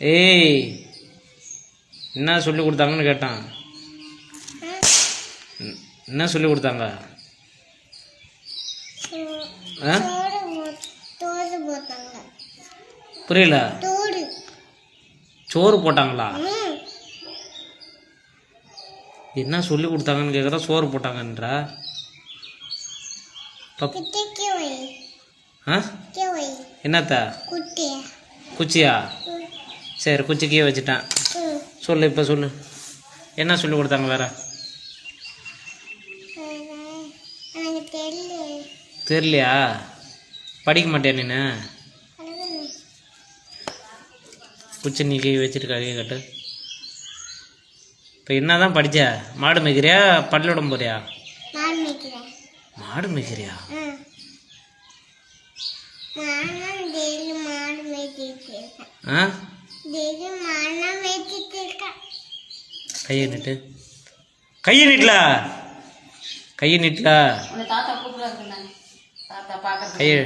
ஏய் என்ன சொல்லி கொடுத்தாங்கன்னு கேட்டான். என்ன சொல்லி கொடுத்தாங்க? புரியல. சோறு போட்டாங்களா? என்ன சொல்லி கொடுத்தாங்கன்னு கேட்குறா சோறு போட்டாங்கன்றா. என்னத்த? குச்சியா? சரி குச்சிக்கே வச்சுட்டேன். சொல்லு இப்போ சொல்லு. என்ன சொல்லி கொடுத்தாங்க வேற? தெரியலையா? படிக்க மாட்டியா நீனு? குச்சி நீ கை வச்சுட்டு கையை கட்டு. இப்போ என்ன தான் படித்த மாடு மேய்க்கிறியா? பள்ளிக்கூடம் போறியா? மாடு மேய்க்கிறியா? ஆ? கையை நீட்டு. கையை நீட்டல கையை நீட்டல கையை